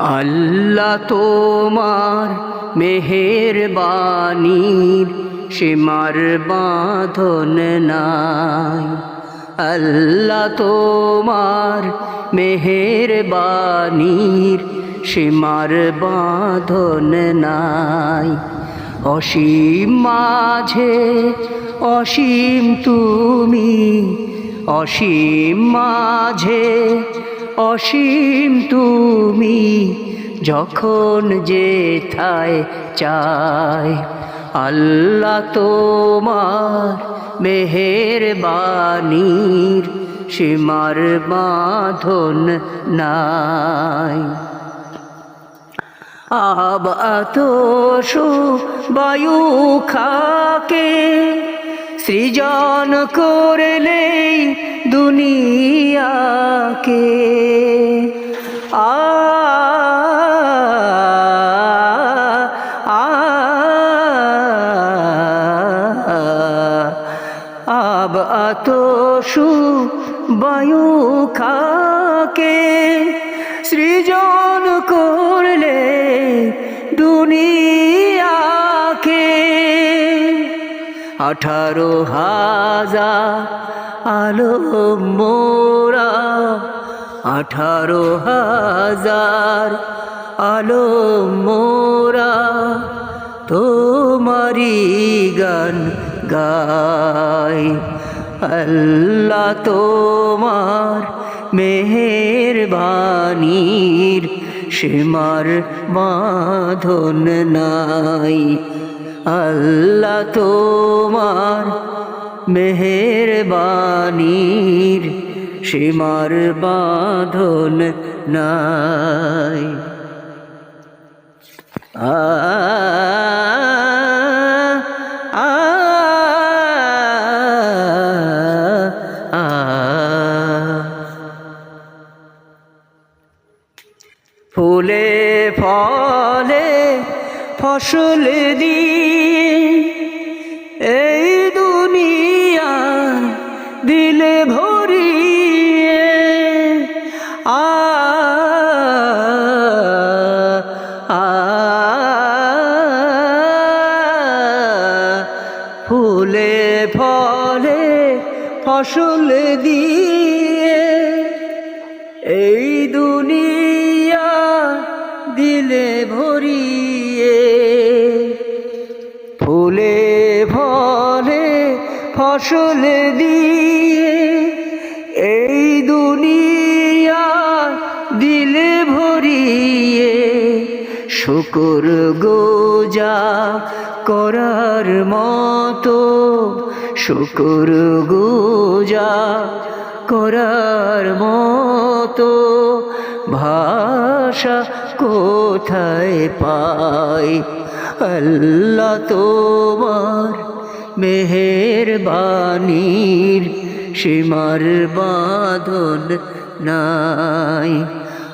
আল্লাহ তোমার মেহের বাণীর সীমার বাঁধন নাই। আল্লাহ তোমার মেহের বাণীর সীমার বাঁধন নাই। অসীম মাঝে অসীম তুমি, অসীম মাঝে অসীম তুমি যখন যেথায় চায়। আল্লাহ তোমার মেহের বাণীর সীমার বাঁধন নাই। আব আতশু বায়ু খাকে সৃজন করলে দুনিয়াকে আ আ আব আতশু বায়ু খাকে সৃজন করলে দুনিয়াকে। আঠারো হাজার আলো মোরা আঠারো হাজার আলো মোরা তোমারি গান গাই। আল্লাহ তোমার মেহের বাণীর সীমার বাঁধন নাই। আল্লাহ মেহের বাণীর সীমার বাঁধন নাই। আ ফুলে ফলে ফসল দিয়ে ফুলে ফলে ফসল দিয়ে এই দুনিয়া দিলে ভরিয়ে। ফুলে ফলে ফসল দিয়ে শুকুর গোজা করার মতো, শুকুর গোজা করার মতো, ভাষা কোথায় পাই? আল্লাহ তোমার মেহের বাণীর সীমার বাঁধন নাই।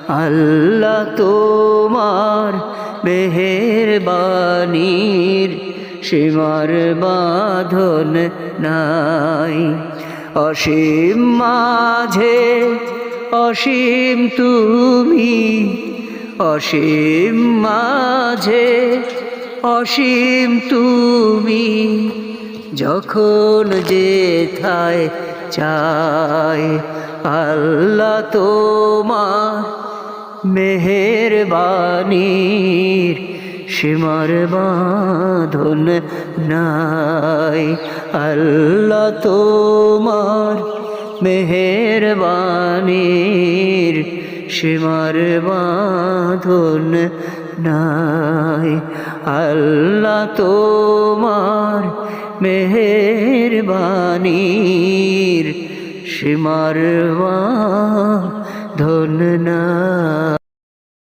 আল্লাহ তোমার মেহের বাণীর সীমার বাঁধন নাই। অসীম মাঝে অসীম তুমি, অসীম মাঝে অসীম তুমি, যখন যেথায় চায় আল্লাহ তোমার মেহের বাণীর সীমার বাঁধন নাই। আল্লাহ তোমার মেহের বাণীর সীমার বাঁধন নাই। আল্লাহ তোমার মেহের বাণীর সীমার বাঁধন নাই।